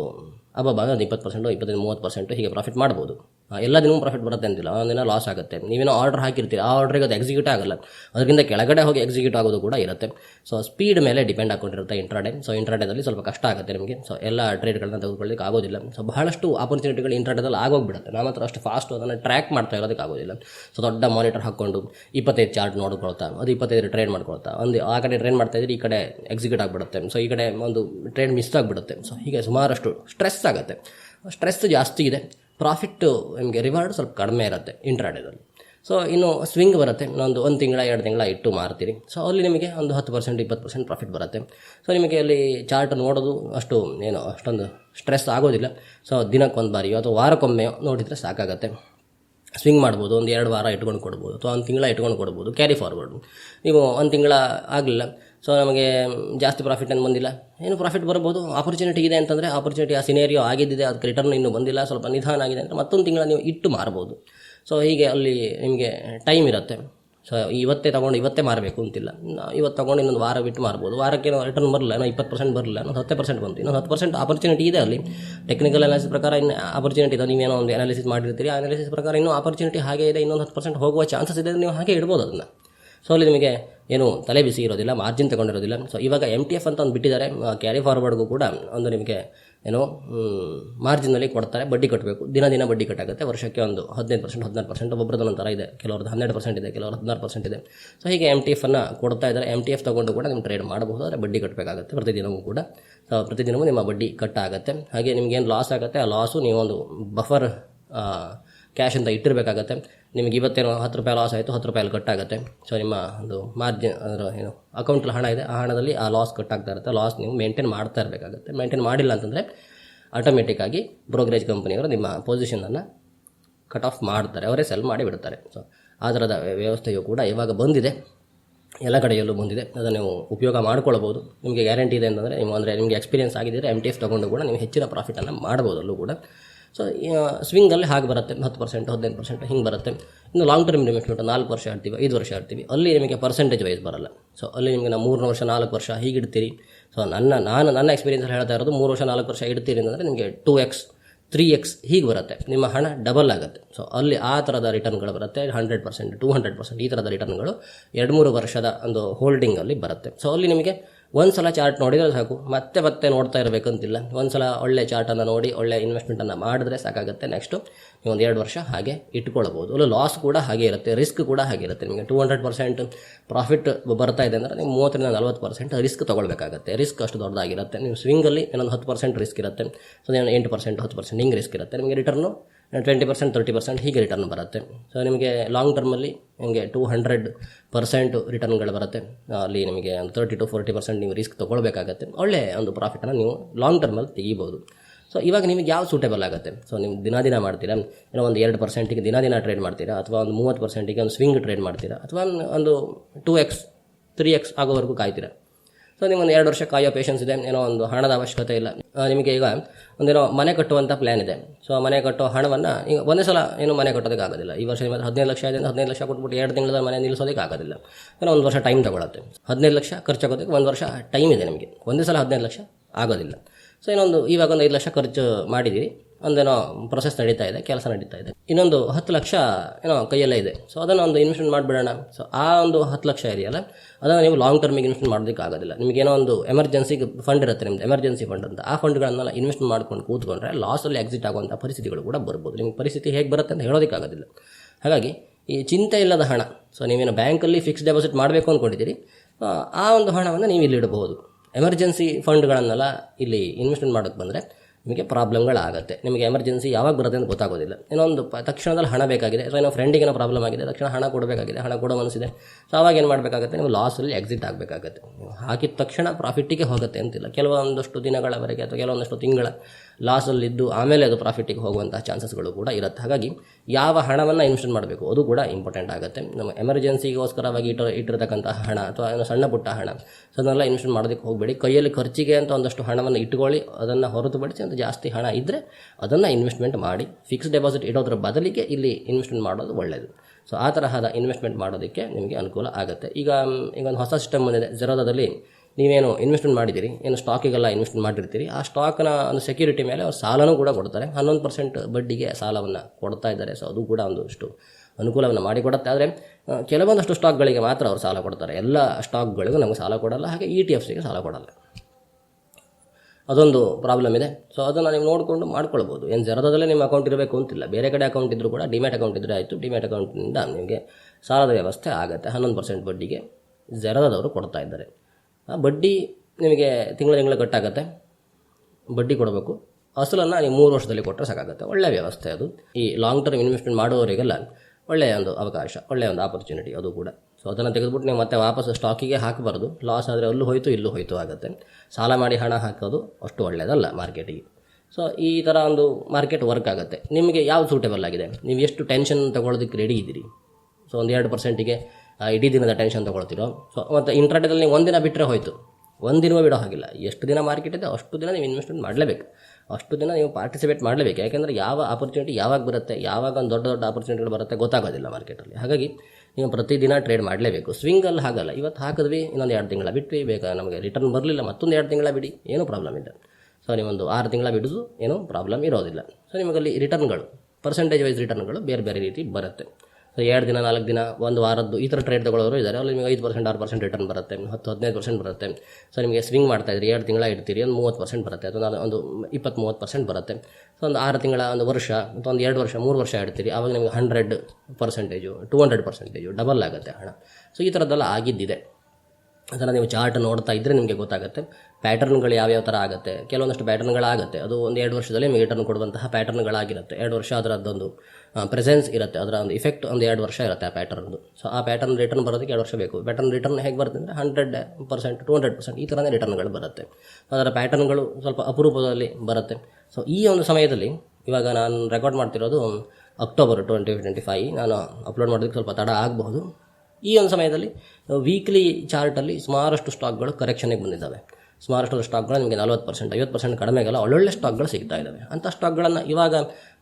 ಅಬ್ಬಬ್ಬ ಒಂದು ಇಪ್ಪತ್ತು ಪರ್ಸೆಂಟು ಇಪ್ಪತ್ತೈದು ಮೂವತ್ತು ಪರ್ಸೆಂಟು ಹೀಗೆ ಪ್ರಾಫಿಟ್ ಮಾಡ್ಬೋದು. ಎಲ್ಲ ದಿನವೂ ಪ್ರಾಫಿಟ್ ಬರುತ್ತೆ ಅಂತಿಲ್ಲ. ಒಂದಿನ ಲಾಸ್ ಆಗುತ್ತೆ. ನೀವೇನೋ ಆರ್ಡರ್ ಹಾಕಿರ್ತೀರಿ, ಆ ಆರ್ಡ್ರಿಗೆ ಅದು ಎಕ್ಸಿಕ್ಯೂಟ್ ಆಗಲ್ಲ. ಅದಕ್ಕಿಂತ ಕೆಳಗಡೆ ಹೋಗಿ ಎಕ್ಸಿಕ್ಯೂಟ್ ಆಗೋದು ಕೂಡ ಇರುತ್ತೆ. ಸೊ ಸ್ಪೀಡ್ ಮೇಲೆ ಡಿಪೆಂಡ್ ಹಾಕೊಂಡಿರುತ್ತೆ ಇಂಟ್ರಾಡೇ ಸೊ ಇಂಟ್ರಾಡೇದಲ್ಲಿ ಸ್ವಲ್ಪ ಕಷ್ಟ ಆಗುತ್ತೆ ನಿಮಗೆ. ಸೊ ಎಲ್ಲ ಟ್ರೇಡ್ಗಳನ್ನ ತೆಗೆದುಕೊಳ್ಳಿಕ್ಕೆ ಆಗೋದಿಲ್ಲ. ಸೊ ಬಹಳಷ್ಟು ಆಪರ್ಚುನಿಟಿಗಳು ಇಂಟ್ರಾಡೇದಲ್ಲಿ ಆಗೋಗ್ಬಿಡುತ್ತೆ. ನಮ್ಮ ಹತ್ರ ಅಷ್ಟು ಫಾಸ್ಟ್ ಅದನ್ನು ಟ್ರ್ಯಾಕ್ ಮಾಡ್ತಾ ಇರೋದಕ್ಕೆ ಆಗೋದಿಲ್ಲ. ಸೊ ದೊಡ್ಡ ಮಾನಿಟರ್ ಹಾಕ್ಕೊಂಡು ಇಪ್ಪತ್ತೈದು ಚಾರ್ಟ್ ನೋಡ್ಕೊಳ್ತಾ, ಅದು ಇಪ್ಪತ್ತೈದು ಟ್ರೇಡ್ ಮಾಡ್ಕೊಳ್ತಾ, ಒಂದು ಆ ಕಡೆ ಟ್ರೇಡ್ ಮಾಡ್ತಾ ಇದ್ರೆ ಈ ಕಡೆ ಎಕ್ಸಿಕ್ಯೂಟ್ ಆಗಿಬಿಡುತ್ತೆ. ಸೊ ಈ ಕಡೆ ಒಂದು ಟ್ರೇಡ್ ಮಿಸ್ ಆಗಿಬಿಡುತ್ತೆ. ಸೊ ಹೀಗೆ ಸುಮಾರಷ್ಟು ಸ್ಟ್ರೆಸ್ ಆಗುತ್ತೆ. ಸ್ಟ್ರೆಸ್ ಜಾಸ್ತಿ ಇದೆ. ಪ್ರಾಫಿಟ್ಟು ನಿಮಗೆ ರಿವಾರ್ಡ್ ಸ್ವಲ್ಪ ಕಡಿಮೆ ಇರುತ್ತೆ ಇಂಟ್ರಾಡೇದಲ್ಲಿ ಸೊ ಇನ್ನು ಸ್ವಿಂಗ್ ಬರುತ್ತೆ. ಒಂದು ಒಂದು ತಿಂಗಳ, ಎರಡು ತಿಂಗಳ ಇಟ್ಟು ಮಾರ್ತೀರಿ. ಸೊ ಅಲ್ಲಿ ನಿಮಗೆ ಒಂದು ಹತ್ತು ಪರ್ಸೆಂಟ್ ಇಪ್ಪತ್ತು ಪರ್ಸೆಂಟ್ ಪ್ರಾಫಿಟ್ ಬರುತ್ತೆ. ಸೊ ನಿಮಗೆ ಅಲ್ಲಿ ಚಾರ್ಟ್ ನೋಡೋದು ಅಷ್ಟು ಏನು, ಅಷ್ಟೊಂದು ಸ್ಟ್ರೆಸ್ ಆಗೋದಿಲ್ಲ. ಸೊ ದಿನಕ್ಕೊಂದು ಬಾರಿಯೋ ಅಥವಾ ವಾರಕ್ಕೊಮ್ಮೆ ನೋಡಿದರೆ ಸಾಕಾಗತ್ತೆ. ಸ್ವಿಂಗ್ ಮಾಡ್ಬೋದು. ಒಂದು ಎರಡು ವಾರ ಇಟ್ಕೊಂಡು ಕೊಡ್ಬೋದು. ಅಥವಾ ಒಂದು ತಿಂಗಳ ಇಟ್ಕೊಂಡು ಕೊಡ್ಬೋದು. ಕ್ಯಾರಿ ಫಾರ್ವರ್ಡು ನೀವು ಒಂದು ತಿಂಗಳ ಆಗಲಿಲ್ಲ. ಸೊ ನಮಗೆ ಜಾಸ್ತಿ ಪ್ರಾಫಿಟ್ ಏನು ಬಂದಿಲ್ಲ. ಏನು ಪ್ರಾಫಿಟ್ ಬರ್ಬೋದು? ಆಪರ್ಚುನಿಟಿ ಇದೆ ಅಂತಂದರೆ ಆಪರ್ಚುನಿಟಿ ಆ ಸಿನೇರಿಯೋ ಆಗಿದ್ದಿದೆ, ಅದಕ್ಕೆ ರಿಟರ್ನ್ ಇನ್ನೂ ಬಂದಿಲ್ಲ, ಸ್ವಲ್ಪ ನಿಧಾನ ಆಗಿದೆ ಅಂದರೆ ಮತ್ತೊಂದು ತಿಂಗಳ ನೀವು ಇಟ್ಟು ಮಾರ್ಬೋದು. ಸೊ ಹೀಗೆ ಅಲ್ಲಿ ನಿಮಗೆ ಟೈಮ್ ಇರುತ್ತೆ. ಸೊ ಇವತ್ತೇ ತೊಗೊಂಡು ಇವತ್ತೇ ಮಾರಬೇಕು ಅಂತಿಲ್ಲ. ಇವತ್ತು ತೊಗೊಂಡು ಇನ್ನೊಂದು ವಾರ ಬಿಟ್ಟು ಮಾರ್ಬೋದು. ವಾರಕ್ಕೆ ರಿಟರ್ನ್ ಬರಲ್ಲ ಏನೋ ಇಪ್ಪತ್ತು ಪರ್ಸೆಂಟ್ ಬರಲ್ಲ ಇನ್ನೊಂದು ಹತ್ತು ಪರ್ಸೆಂಟ್ ಬಂತು. ಇನ್ನೊಂದು ಹತ್ತು ಪರ್ಸೆಂಟ್ ಆಪರ್ಚುನಿಟಿ ಇದೆ ಅಲ್ಲಿ. ಟೆಕ್ನಿಕಲ್ ಅನಾಲಿಸಿಸ್ ಪ್ರಕಾರ ಇನ್ನು ಆಪರ್ಚುನಿಟಿ ಇದೆ. ನೀವೇನೋ ಒಂದು ಅನಾಲಿಸಿಸ್ ಮಾಡಿರ್ತೀರಿ. ಆ ಅನಾಲಿಸಿಸ್ ಪ್ರಕಾರ ಇನ್ನೂ ಆಪರ್ಚುನಿಟಿ ಹಾಗೆ ಇದೆ. ಇನ್ನೊಂದು ಹತ್ತು ಪರ್ಸೆಂಟ್ ಹೋಗುವ ಚಾನ್ಸಸ್ ಇದೆ ನೀವು ಹಾಗೆ ಇಡ್ಬೋದು ಅದನ್ನು. ಸೊ ಅಲ್ಲಿ ನಿಮಗೆ ಏನು ತಲೆ ಬಿಸಿ ಇರೋದಿಲ್ಲ ಮಾರ್ಜಿನ್ ತಗೊಂಡಿರೋದಿಲ್ಲ. ಸೊ ಇವಾಗ ಎಂ ಟಿ ಎಫ್ ಅಂತ ಒಂದು ಬಿಟ್ಟಿದ್ದಾರೆ. ಕ್ಯಾರಿ ಫಾರ್ವರ್ಡ್ಗೂ ಕೂಡ ಒಂದು ನಿಮಗೆ ಏನು ಮಾರ್ಜಿನಲ್ಲಿ ಕೊಡ್ತಾರೆ, ಬಡ್ಡಿ ಕಟ್ಟಬೇಕು ದಿನ ದಿನ ಬಡ್ಡಿ ಕಟ್ಟಾಗುತ್ತೆ. ವರ್ಷಕ್ಕೆ ಒಂದು ಹದಿನೈದು ಪರ್ಸೆಂಟ್ ಹದಿನಾರು ಪರ್ಸೆಂಟ್ ಒಬ್ಬರದ್ದು ಒಂಥರ ಇದೆ. ಕೆಲವ್ರದ್ದು ಹನ್ನೆರಡು ಪರ್ಸೆಂಟ್ ಇದೆ ಕೆಲವರು ಹದಿನಾರು ಪರ್ಸೆಂಟ್ ಇದೆ. ಸೊ ಹೀಗೆ ಎಂ ಟಿ ಎಫನ್ನು ಕೊಡ್ತಾ ಇದ್ದಾರೆ. ಎಂ ಟಿ ಎಫ್ ತೊಗೊಂಡು ಕೂಡ ನಿಮ್ಮ ಟ್ರೇಡ್ ಮಾಡಬಹುದು ಆದರೆ ಬಡ್ಡಿ ಕಟ್ಟಬೇಕಾಗುತ್ತೆ ಪ್ರತಿದಿನವೂ ಕೂಡ. ಸೊ ಪ್ರತಿದಿನವೂ ನಿಮ್ಮ ಬಡ್ಡಿ ಕಟ್ಟಾಗುತ್ತೆ. ಹಾಗೆ ನಿಮಗೇನು ಲಾಸ್ ಆಗುತ್ತೆ? ಆ ಲಾಸು ನೀವೊಂದು ಬಫರ್ ಕ್ಯಾಶ್ ಅಂತ ಇಟ್ಟಿರಬೇಕಾಗತ್ತೆ. ನಿಮಗೆ ಇವತ್ತೇನೋ ಹತ್ತು ರೂಪಾಯಿ ಲಾಸ್ ಆಯಿತು, ಹತ್ತು ರೂಪಾಯಲ್ಲಿ ಕಟ್ಟಾಗುತ್ತೆ. ಸೊ ನಿಮ್ಮ ಒಂದು ಮಾರ್ಜಿನ್ ಅದರ ಏನು ಅಕೌಂಟಲ್ಲಿ ಹಣ ಇದೆ, ಆ ಹಣದಲ್ಲಿ ಆ ಲಾಸ್ ಕಟ್ಟಾಗ್ತಾ ಇರುತ್ತೆ. ಲಾಸ್ ನೀವು ಮೇಂಟೈನ್ ಮಾಡ್ತಾ ಇರಬೇಕಾಗುತ್ತೆ. ಮೇಂಟೈನ್ ಮಾಡಿಲ್ಲ ಅಂತಂದರೆ ಆಟೋಮೆಟಿಕ್ಕಾಗಿ ಬ್ರೋಕರೇಜ್ ಕಂಪನಿಯವರು ನಿಮ್ಮ ಪೊಸಿಷನನ್ನು ಕಟ್ ಆಫ್ ಮಾಡ್ತಾರೆ. ಅವರೇ ಸೆಲ್ ಮಾಡಿ ಬಿಡ್ತಾರೆ. ಸೊ ಆ ಥರದ ವ್ಯವಸ್ಥೆಯು ಕೂಡ ಇವಾಗ ಬಂದಿದೆ. ಎಲ್ಲ ಕಡೆಯಲ್ಲೂ ಬಂದಿದೆ. ಅದನ್ನು ನೀವು ಉಪಯೋಗ ಮಾಡ್ಕೊಳ್ಬೋದು ನಿಮಗೆ ಗ್ಯಾರಂಟಿ ಇದೆ ಅಂತಂದರೆ ನೀವು ಅಂದರೆ ನಿಮಗೆ ಎಕ್ಸ್ಪೀರಿಯನ್ಸ್ ಆಗಿದ್ದರೆ ಎಂ ಟಿ ಎಫ್ ತೊಗೊಂಡು ಕೂಡ ನೀವು ಹೆಚ್ಚಿನ ಪ್ರಾಫಿಟನ್ನು ಮಾಡ್ಬೋದು ಅಲ್ಲೂ ಕೂಡ. ಸೊ ಸ್ವಿಂಗಲ್ಲಿ ಹಾಗೆ ಬರುತ್ತೆ. ಹತ್ತು ಪರ್ಸೆಂಟ್ ಹದಿನೈದು ಪರ್ಸೆಂಟ್ ಹಿಂಗೆ ಬರುತ್ತೆ. ಇನ್ನು ಲಾಂಗ್ ಟರ್ಮ್ ಇನ್ವೆಸ್ಟ್ಮೆಂಟ್ ನಾಲ್ಕು ವರ್ಷ ಆಡ್ತೀವಿ, ಐದು ವರ್ಷ ಆಡ್ತೀವಿ. ಅಲ್ಲಿ ನಿಮಗೆ ಪರ್ಸೆಂಟೇಜ್ ವೈಸ್ ಬರಲ್ಲ. ಸೊ ಅಲ್ಲಿ ನಿಮಗೆ ನಾವು ಮೂರು ವರ್ಷ, ನಾಲ್ಕು ವರ್ಷ ಹೀಗೆ ಇಡ್ತೀರಿ. ಸೊ ನನ್ನ, ನಾನು, ನನ್ನ ಎಕ್ಸ್ಪೀರಿಯನ್ಸಲ್ಲಿ ಹೇಳ್ತಾ ಇರೋದು ಮೂರು ವರ್ಷ, ನಾಲ್ಕು ವರ್ಷ ಇಡ್ತೀರಿ ಅಂದರೆ ನಿಮಗೆ ಟೂ ಎಕ್ಸ್ ತ್ರೀ ಎಕ್ಸ್ ಹೀಗೆ ಬರುತ್ತೆ. ನಿಮ್ಮ ಹಣ ಡಬಲ್ ಆಗುತ್ತೆ. ಸೊ ಅಲ್ಲಿ ಆ ಥರದ ರಿಟರ್ನ್ಗಳು ಬರುತ್ತೆ hundred percent to hundred percent ಈ ಥರದ ರಿಟರ್ನ್ಗಳು ಎರಡು ಮೂರು ವರ್ಷದ ಒಂದು ಹೋಲ್ಡಿಂಗಲ್ಲಿ ಬರುತ್ತೆ. ಸೊ ಅಲ್ಲಿ ನಿಮಗೆ ಒಂದು ಸಲ ಚಾರ್ಟ್ ನೋಡಿದರೆ ಸಾಕು. ಮತ್ತೆ ಮತ್ತೆ ನೋಡ್ತಾ ಇರಬೇಕಂತಿಲ್ಲ. ಒಂದು ಸಲ ಒಳ್ಳೆ ಚಾರ್ಟನ್ನು ನೋಡಿ, ಒಳ್ಳೆ ಇನ್ವೆಸ್ಟ್ಮೆಂಟನ್ನು ಮಾಡಿದ್ರೆ ಸಾಕಾಗುತ್ತೆ. ನೆಕ್ಸ್ಟು ನೀವು ಒಂದು ಎರಡು ವರ್ಷ ಹಾಗೆ ಇಟ್ಕೊಳ್ಬೋದು. ಅಲ್ಲಿ ಲಾಸ್ ಕೂಡ ಹಾಗೆ ಇರುತ್ತೆ. ರಿಸ್ಕ್ ಕೂಡ ಹಾಗೆ ಇರುತ್ತೆ. ನಿಮಗೆ ಟೂ ಹಂಡ್ರೆಡ್ ಪರ್ಸೆಂಟ್ ಪ್ರಾಫಿಟ್ ಬರ್ತಾ ಇದೆ ಅಂದರೆ ನೀವು ಮೂವತ್ತರಿಂದ ನಲ್ವತ್ತು ಪರ್ಸೆಂಟ್ ರಿಸ್ಕ್ ತೊಗೊಳ್ಬೇಕಾಗುತ್ತೆ. ರಿಸ್ಕ್ ಅಷ್ಟು ದೊಡ್ಡದಾಗಿರುತ್ತೆ. ನೀವು ಸ್ವಿಂಗಲ್ಲಿ ಇನ್ನೊಂದು ಹತ್ತು ಪರ್ಸೆಂಟ್ ರಿಸ್ಕ್ ಇರುತ್ತೆ. ಸೊ ಏನೋ ಎಂಟು ಪರ್ಸೆಂಟ್ ಹತ್ತು ಪರ್ಸೆಂಟ್ ಹಿಂಗೆ ರಿಸ್ಕ್ ಇರುತ್ತೆ. ನಿಮಗೆ return twenty percent thirty percent ಹೀಗೆ ರಿಟರ್ನ್ ಬರುತ್ತೆ. ಸೊ ನಿಮಗೆ ಲಾಂಗ್ ಟರ್ಮಲ್ಲಿ ನಿಮಗೆ ಟೂ ಹಂಡ್ರೆಡ್ ಪರ್ಸೆಂಟ್ ರಿಟರ್ನ್ಗಳು ಬರುತ್ತೆ. ಅಲ್ಲಿ ನಿಮಗೆ ಒಂದು ತರ್ಟಿ ಟು ಫೋರ್ಟಿ ಪರ್ಸೆಂಟ್ ನೀವು ರಿಸ್ಕ್ ತೊಗೊಳ್ಬೇಕಾಗತ್ತೆ. ಒಳ್ಳೆ ಒಂದು ಪ್ರಾಫಿಟನ್ನು ನೀವು ಲಾಂಗ್ ಟರ್ಮಲ್ಲಿ ತೆಗಿಬೋದು. ಸೊ ಇವಾಗ ನಿಮಗೆ ಯಾವ ಸೂಟೇಬಲ್ ಆಗುತ್ತೆ? ಸೊ ನೀವು ದಿನ ದಿನ ಮಾಡ್ತೀರಾ? ಏನೋ ಒಂದು ಎರಡು ಪರ್ಸೆಂಟಿಗೆ ದಿನ ದಿನ ಟ್ರೇಡ್ ಮಾಡ್ತೀರಾ? ಅಥವಾ ಒಂದು ಮೂವತ್ತು ಪರ್ಸೆಂಟಿಗೆ ಒಂದು ಸ್ವಿಂಗ್ ಟ್ರೇಡ್ ಮಾಡ್ತೀರಾ? ಅಥವಾ ಒಂದು ಟೂ ಎಕ್ಸ್ ತ್ರೀ ಎಕ್ಸ್ ಆಗೋವರೆಗೂ ಕಾಯ್ತೀರಾ? ಸೊ ನಿಮ್ಮೊಂದು ಎರಡು ವರ್ಷ ಕಾಯೋ ಪೇಷನ್ಸ್ ಇದೆ, ಏನೋ ಒಂದು ಹಣದ ಅವಶ್ಯಕತೆ ಇಲ್ಲ. ನಿಮಗೆ ಈಗ ಒಂದೇನೋ ಮನೆ ಕಟ್ಟುವಂಥ ಪ್ಲ್ಯಾನ್ ಇದೆ. ಸೊ ಮನೆ ಕಟ್ಟೋ ಹಣವನ್ನು ಈಗ ಒಂದೇ ಸಲ ಏನು ಮನೆ ಕಟ್ಟೋದಕ್ಕೆ ಆಗೋದಿಲ್ಲ. ಈ ವರ್ಷ ನಿಮ್ಮ ಹದಿನೈದು ಲಕ್ಷ ಇದೆ ಹದಿನೈದು ಲಕ್ಷ ಕೊಟ್ಬಿಟ್ಟು ಎರಡು ತಿಂಗಳ ಮನೆ ನಿಲ್ಲಿಸೋದಕ್ಕೆ ಆಗೋದಿಲ್ಲ. ಏನೋ ಒಂದು ವರ್ಷ ಟೈಮ್ ತೊಗೊಳುತ್ತೆ. ಹದಿನೈದು ಲಕ್ಷ ಖರ್ಚಾಗೋದಕ್ಕೆ ಒಂದು ವರ್ಷ ಟೈಮ್ ಇದೆ ನಿಮಗೆ. ಒಂದೇ ಸಲ ಹದಿನೈದು ಲಕ್ಷ ಆಗೋದಿಲ್ಲ. ಸೊ ಇನ್ನೊಂದು ಇವಾಗ ಒಂದು ಐದು ಲಕ್ಷ ಖರ್ಚು ಮಾಡಿದ್ದೀರಿ ಒಂದೇನೋ ಪ್ರೊಸೆಸ್ ನಡೀತಾ ಇದೆ ಕೆಲಸ ನಡೀತಾ ಇದೆ. ಇನ್ನೊಂದು ಹತ್ತು ಲಕ್ಷ ಏನೋ ಕೈಯಲ್ಲೇ ಇದೆ. ಸೊ ಅದನ್ನು ಒಂದು ಇನ್ವೆಸ್ಟ್ಮೆಂಟ್ ಮಾಡಿಬಿಡೋಣ. ಸೊ ಆ ಒಂದು ಹತ್ತು ಲಕ್ಷ ಇದೆಯಲ್ಲ ಅದನ್ನು ನೀವು ಲಾಂಗ್ ಟರ್ಮಿಗೆ ಇನ್ವೆಸ್ಟ್ ಮಾಡೋದಕ್ಕೆ ಆಗೋದಿಲ್ಲ. ನಿಮಗೇನೋ ಒಂದು ಎಮರ್ಜೆನ್ಸಿಗೆ ಫಂಡ್ ಇರುತ್ತೆ ನಿಮ್ದು ಎಮರ್ಜೆನ್ಸಿ ಫಂಡ್ ಅಂತ. ಆ ಫಂಡ್ಗಳನ್ನೆಲ್ಲ ಇನ್ವೆಸ್ಟ್ ಮಾಡ್ಕೊಂಡು ಕೂತ್ಕೊಂಡ್ರೆ ಲಾಸಲ್ಲಿ ಎಕ್ಸಿಟ್ ಆಗುವಂಥ ಪರಿಸ್ಥಿತಿಗಳು ಕೂಡ ಬರ್ಬೋದು. ನಿಮ್ಗೆ ಪರಿಸ್ಥಿತಿ ಹೇಗೆ ಬರುತ್ತೆ ಅಂತ ಹೇಳೋದಕ್ಕಾಗೋದಿಲ್ಲ ಹಾಗಾಗಿ ಈ ಚಿಂತೆ ಇಲ್ಲದ ಹಣ ಸೊ ನೀವೇನು ಬ್ಯಾಂಕಲ್ಲಿ ಫಿಕ್ಸ್ ಡೆಪಾಸಿಟ್ ಮಾಡಬೇಕು ಅಂದ್ಕೊಂಡಿದ್ದೀರಿ ಆ, ಒಂದು ಹಣವನ್ನು ನೀವು ಇಲ್ಲಿ ಇಡಬಹುದು. ಎಮರ್ಜೆನ್ಸಿ ಫಂಡ್ಗಳನ್ನೆಲ್ಲ ಇಲ್ಲಿ ಇನ್ವೆಸ್ಟ್ಮೆಂಟ್ ಮಾಡೋಕ್ಕೆ ಬಂದರೆ ನಿಮಗೆ ಪ್ರಾಬ್ಲಮ್ಗಳಾಗುತ್ತೆ. ನಿಮಗೆ ಎಮರ್ಜೆನ್ಸಿ ಯಾವಾಗ ಬರುತ್ತೆ ಅಂತ ಗೊತ್ತಾಗೋದಿಲ್ಲ. ಇನ್ನೊಂದು ಪ, ತಕ್ಷಣದಲ್ಲಿ ಹಣ ಬೇಕಾಗಿದೆ. ಸೊ ಏನೋ ಫ್ರೆಂಡಿಗೆ ಏನೋ ಪ್ರಾಬ್ಲಮ್ ಆಗಿದೆ, ತಕ್ಷಣ ಹಣ ಕೊಡಬೇಕಾಗಿದೆ, ಹಣ ಕೊಡೋ ಮನಸ್ಸಿದೆ. ಸೊ ಅವಾಗ ಏನು ಮಾಡಬೇಕಾಗುತ್ತೆ? ನೀವು ಲಾಸಲ್ಲಿ ಎಕ್ಸಿಟ್ ಆಗಬೇಕಾಗತ್ತೆ. ಹಾಕಿದ ತಕ್ಷಣ ಪ್ರಾಫಿಟ್ಟಿಗೆ ಹೋಗುತ್ತೆ ಅಂತಿಲ್ಲ. ಕೆಲವೊಂದಷ್ಟು ದಿನಗಳವರೆಗೆ ಅಥವಾ ಕೆಲವೊಂದಷ್ಟು ತಿಂಗಳ ಲಾಸಲ್ಲಿದ್ದು ಆಮೇಲೆ ಅದು ಪ್ರಾಫಿಟ್ಟಿಗೆ ಹೋಗುವಂತಹ ಚಾನ್ಸಸ್ಗಳು ಕೂಡ ಇರುತ್ತೆ. ಹಾಗಾಗಿ ಯಾವ ಹಣವನ್ನು ಇನ್ವೆಸ್ಟ್ ಮಾಡಬೇಕು? ಅದು ಕೂಡ ಇಂಪಾರ್ಟೆಂಟ್ ಆಗುತ್ತೆ. ನಮ್ಮ ಎಮರ್ಜೆನ್ಸಿಗೋಸ್ಕರವಾಗಿ ಇಟ್ಟು ಇಟ್ಟಿರತಕ್ಕಂತಹ ಹಣ ಅಥವಾ ಸಣ್ಣ ಪುಟ್ಟ ಹಣ, ಸೊ ಅದನ್ನೆಲ್ಲ ಇನ್ವೆಸ್ಟ್ ಮಾಡೋದಕ್ಕೆ ಹೋಗಬೇಡಿ. ಕೈಯಲ್ಲಿ ಖರ್ಚಿಗೆ ಅಂತ ಒಂದಷ್ಟು ಹಣವನ್ನು ಇಟ್ಕೊಳ್ಳಿ, ಅದನ್ನು ಹೊರತುಪಡಿಸಿ ಅಂತ ಜಾಸ್ತಿ ಹಣ ಇದ್ದರೆ ಅದನ್ನು ಇನ್ವೆಸ್ಟ್ಮೆಂಟ್ ಮಾಡಿ. ಫಿಕ್ಸ್ ಡೆಪಾಸಿಟ್ ಇಡೋದ್ರ ಬದಲಿಗೆ ಇಲ್ಲಿ ಇನ್ವೆಸ್ಟ್ಮೆಂಟ್ ಮಾಡೋದು ಒಳ್ಳೆಯದು ಸೊ ಆ ತರಹದ ಇನ್ವೆಸ್ಟ್ಮೆಂಟ್ ಮಾಡೋದಕ್ಕೆ ನಿಮಗೆ ಅನುಕೂಲ ಆಗುತ್ತೆ. ಈಗ ಈಗ ಒಂದು ಹೊಸ ಸಿಸ್ಟಮ್ ಬಂದಿದೆ. ಜೆರೋದಾದಲ್ಲಿ ನೀವೇನು ಇನ್ವೆಸ್ಟ್ಮೆಂಟ್ ಮಾಡಿದ್ದೀರಿ, ಏನು ಸ್ಟಾಕಿಗೆಲ್ಲ ಇನ್ವೆಸ್ಟ್ಮೆಂಟ್ ಮಾಡಿರ್ತೀರಿ, ಆ ಸ್ಟಾಕ್ನ ಒಂದು ಸೆಕ್ಯೂರಿಟಿ ಮೇಲೆ ಅವ್ರು ಸಾಲನೂ ಕೂಡ ಕೊಡ್ತಾರೆ. ಹನ್ನೊಂದು ಪರ್ಸೆಂಟ್ ಬಡ್ಡಿಗೆ ಸಾಲವನ್ನು ಕೊಡ್ತಾ ಇದ್ದಾರೆ. ಸೊ ಅದು ಕೂಡ ಒಂದಷ್ಟು ಅನುಕೂಲವನ್ನು ಮಾಡಿಕೊಡುತ್ತೆ. ಆದರೆ ಕೆಲವೊಂದಷ್ಟು ಸ್ಟಾಕ್ಗಳಿಗೆ ಮಾತ್ರ ಅವರು ಸಾಲ ಕೊಡ್ತಾರೆ. ಎಲ್ಲ ಸ್ಟಾಕ್ಗಳಿಗೂ ನಮಗೆ ಸಾಲ ಕೊಡಲ್ಲ, ಹಾಗೆ ಇ ಟಿ ಎಫ್ಸಿಗೆ ಸಾಲ ಕೊಡಲ್ಲ. ಅದೊಂದು ಪ್ರಾಬ್ಲಮ್ ಇದೆ. ಸೊ ಅದನ್ನು ನೀವು ನೋಡಿಕೊಂಡು ಮಾಡ್ಕೊಳ್ಬೋದು. ಏನು ಜರದಲ್ಲೇ ನಿಮ್ಮ ಅಕೌಂಟ್ ಇರಬೇಕು ಅಂತಿಲ್ಲ. ಬೇರೆ ಕಡೆ ಅಕೌಂಟ್ ಇದ್ದರೂ ಕೂಡ ಡಿಮ್ಯಾಟ್ ಅಕೌಂಟ್ ಇದ್ದರೆ ಆಯಿತು. ಡಿಮ್ಯಾಟ್ ಅಕೌಂಟಿನಿಂದ ನಿಮಗೆ ಸಾಲದ ವ್ಯವಸ್ಥೆ ಆಗುತ್ತೆ. ಹನ್ನೊಂದು ಪರ್ಸೆಂಟ್ ಬಡ್ಡಿಗೆ ಜರದವರು ಕೊಡ್ತಾ ಇದ್ದಾರೆ. ಬಡ್ಡಿ ನಿಮಗೆ ತಿಂಗಳ ತಿಂಗಳ ಕಟ್ಟಾಗತ್ತೆ ಬಡ್ಡಿ ಕೊಡಬೇಕು. ಅಸಲನ್ನು ನೀವು ಮೂರು ವರ್ಷದಲ್ಲಿ ಕೊಟ್ಟರೆ ಸಾಕಾಗುತ್ತೆ. ಒಳ್ಳೆಯ ವ್ಯವಸ್ಥೆ ಅದು. ಈ ಲಾಂಗ್ ಟರ್ಮ್ ಇನ್ವೆಸ್ಟ್ಮೆಂಟ್ ಮಾಡೋರಿಗೆಲ್ಲ ಒಳ್ಳೆಯ ಒಂದು ಅವಕಾಶ ಒಳ್ಳೆಯ ಒಂದು ಆಪರ್ಚುನಿಟಿ ಅದು ಕೂಡ. ಸೊ ಅದನ್ನು ತೆಗೆದುಬಿಟ್ಟು ನೀವು ಮತ್ತೆ ವಾಪಸ್ ಸ್ಟಾಕಿಗೆ ಹಾಕಬಾರ್ದು. ಲಾಸ್ ಆದರೆ ಅಲ್ಲೂ ಹೋಯಿತು, ಇಲ್ಲೂ ಹೋಯ್ತು ಆಗುತ್ತೆ. ಸಾಲ ಮಾಡಿ ಹಣ ಹಾಕೋದು ಅಷ್ಟು ಒಳ್ಳೆಯದಲ್ಲ ಮಾರ್ಕೆಟಿಗೆ ಸೊ ಈ ಥರ ಒಂದು ಮಾರ್ಕೆಟ್ ವರ್ಕ್ ಆಗುತ್ತೆ. ನಿಮಗೆ ಯಾವ್ದು ಸೂಟೇಬಲ್ ಆಗಿದೆ? ನೀವು ಎಷ್ಟು ಟೆನ್ಷನ್ ತಗೊಳ್ಳೋದಕ್ಕೆ ರೆಡಿ ಇದ್ದೀರಿ? ಸೊ ಒಂದು ಎರಡು ಪರ್ಸೆಂಟಿಗೆ ಇಡೀ ದಿನದ ಟೆನ್ಷನ್ ತೊಗೊಳ್ತಿರೋ. ಸೊ ಮತ್ತು ಇಂಟ್ರಾಡೇದಲ್ಲಿ ನೀವು ಒಂದಿನ ಬಿಟ್ಟರೆ ಹೋಯಿತು. ಒಂದಿನವೂ ಬಿಡೋ ಹಾಗಿಲ್ಲ. ಎಷ್ಟು ದಿನ ಮಾರ್ಕೆಟ್ ಇದೆ, ಅಷ್ಟು ದಿನ ನೀವು ಇನ್ವೆಸ್ಟ್ಮೆಂಟ್ ಮಾಡಲೇಬೇಕು. ಅಷ್ಟು ದಿನ ನೀವು ಪಾರ್ಟಿಸಿಪೇಟ್ ಮಾಡಲೇಬೇಕು. ಯಾಕೆಂದರೆ ಯಾವ ಆಪರ್ಚುನಿಟಿ ಯಾವಾಗ ಬರುತ್ತೆ, ಯಾವಾಗ ಒಂದು ದೊಡ್ಡ ದೊಡ್ಡ ಆಪರ್ಚುನಿಟಿಗಳು ಬರುತ್ತೆ ಗೊತ್ತಾಗೋದಿಲ್ಲ ಮಾರ್ಕೆಟಲ್ಲಿ ಹಾಗಾಗಿ ನೀವು ಪ್ರತಿದಿನ ಟ್ರೇಡ್ ಮಾಡಲೇಬೇಕು. ಸ್ವಿಂಗಲ್ಲಿ ಹಾಗಲ್ಲ. ಇವತ್ತು ಹಾಕಿದ್ವಿ, ಇನ್ನೊಂದು ಎರಡು ತಿಂಗಳ ಬಿಟ್ವಿ. ಬೇಕಾ ನಮಗೆ ರಿಟರ್ನ್ ಬರಲಿಲ್ಲ, ಮತ್ತೊಂದು ಎರಡು ತಿಂಗಳ ಬಿಡಿ. ಏನೂ ಪ್ರಾಬ್ಲಮ್ ಇಲ್ಲ. ಸೊ ನೀವೊಂದು ಆರು ತಿಂಗಳ ಬಿಡೋದು, ಏನೂ ಪ್ರಾಬ್ಲಮ್ ಇರೋದಿಲ್ಲ. ಸೊ ನಿಮಗಲ್ಲಿ ರಿಟರ್ನ್ಗಳು ಪರ್ಸೆಂಟೇಜ್ ವೈಸ್ ರಿಟರ್ನ್ಗಳು ಬೇರೆ ಬೇರೆ ರೀತಿ ಬರುತ್ತೆ. ಎರಡು ದಿನ, ನಾಲ್ಕು ದಿನ, ಒಂದು ವಾರದ್ದು ಈ ಥರ ಟ್ರೇಡ್ ತಗೊಳ್ಳೋರು ಇದ್ದಾರೆ. ಅಲ್ಲಿ ನಿಮಗೆ ಐದು ಪರ್ಸೆಂಟ್ ಆರು ಪರ್ಸೆಂಟ್ ರಿಟರ್ನ್ ಬರುತ್ತೆ. ಹತ್ತು, ಹದಿನೈದು ಪರ್ಸೆಂಟ್ ಬರುತ್ತೆ. ಸೊ ನಿಮಗೆ ಸ್ವಿಂಗ್ ಮಾಡ್ತಾ ಇದ್ರಿ, ಎರಡು ತಿಂಗಳ ಇಡ್ತೀರಿ, ಒಂದು ಮೂವತ್ತು ಪರ್ಸೆಂಟ್ ಬರುತ್ತೆ. ಅಥವಾ ಒಂದು ಇಪ್ಪತ್ತು ಮೂವತ್ತು ಪರ್ಸೆಂಟ್ ಬರುತ್ತೆ. ಸೊ ಒಂದು ಆರು ತಿಂಗಳ, ಒಂದು ವರ್ಷ, ಅಥವಾ ಒಂದು ಎರಡು ವರ್ಷ, ಮೂರು ವರ್ಷ ಇಡ್ತೀರಿ ಆವಾಗ ನಿಮಗೆ hundred percentage to hundred percentage double ಆಗುತ್ತೆ ಹಣ. ಸೊ ಈ ಥರದ್ದೆಲ್ಲ ಆಗಿದ್ದಿದೆ. ಅದನ್ನು ನೀವು ಚಾರ್ಟ್ ನೋಡ್ತಾ ಇದ್ದರೆ ನಿಮಗೆ ಗೊತ್ತಾಗುತ್ತೆ. ಪ್ಯಾಟರ್ನ್ಗಳು ಯಾವ್ಯಾವ ಥರ ಆಗುತ್ತೆ? ಕೆಲವೊಂದಷ್ಟು ಪ್ಯಾಟರ್ನ್ಗಳಾಗುತ್ತೆ ಅದು ಒಂದು ಎರಡು ವರ್ಷದಲ್ಲಿ ನಿಮಗೆ ರಿಟರ್ನ್ ಕೊಡುವಂತಹ ಪ್ಯಾಟರ್ನ್ಗಳಾಗಿರುತ್ತೆ ಎರಡು ವರ್ಷ ಅದರದ್ದೊಂದು ಪ್ರೆಸೆನ್ಸ್ ಇರುತ್ತೆ. ಅದರ ಒಂದು ಇಫೆಕ್ಟ್ ಒಂದು ಎರಡು ವರ್ಷ ಇರುತ್ತೆ ಆ ಪ್ಯಾಟರ್ನ್ದು ಸೊ ಆ ಪ್ಯಾಟರ್ನ್ ರಿಟರ್ನ್ ಬರೋದಕ್ಕೆ ಎರಡು ವರ್ಷ ಬೇಕು. ಪ್ಯಾಟರ್ನ್ ರಿಟರ್ನ್ ಹೇಗೆ ಬರುತ್ತೆ ಅಂದರೆ hundred percent to hundred percent ಈ ಥರನೇ ರಿಟರ್ನ್ಗಳು ಬರುತ್ತೆ. ಅದರ ಪ್ಯಾಟರ್ನ್ಗಳು ಸ್ವಲ್ಪ ಅಪರೂಪದಲ್ಲಿ ಬರುತ್ತೆ. ಸೊ ಈ ಒಂದು ಸಮಯದಲ್ಲಿ ಇವಾಗ ನಾನು ರೆಕಾರ್ಡ್ ಮಾಡ್ತಿರೋದು ಅಕ್ಟೋಬರ್ ಟ್ವೆಂಟಿ ಟ್ವೆಂಟಿ ಫೈವ್ ನಾನು ಅಪ್ಲೋಡ್ ಮಾಡೋದಕ್ಕೆ ಸ್ವಲ್ಪ ತಡ ಆಗಬಹುದು. ಈ ಒಂದು ಸಮಯದಲ್ಲಿ ವೀಕ್ಲಿ ಚಾರ್ಟಲ್ಲಿ ಸುಮಾರಷ್ಟು ಸ್ಟಾಕ್ಗಳು ಕರೆಕ್ಷನಿಗೆ ಬಂದಿದ್ದಾವೆ. ಸುಮಾರಷ್ಟು ಸ್ಟಾಕ್ಗಳು ನಿಮಗೆ ನಲ್ವತ್ತು ಪರ್ಸೆಂಟ್ ಐವತ್ತು ಪರ್ಸೆಂಟ್ ಕಡಿಮೆಗೆಲ್ಲ ಒಳ್ಳೊಳ್ಳೆ ಸ್ಟಾಕ್ಗಳು ಸಿಗ್ತಾ ಇದ್ದಾವೆ. ಅಂಥ ಸ್ಟಾಕ್ಗಳನ್ನು ಇವಾಗ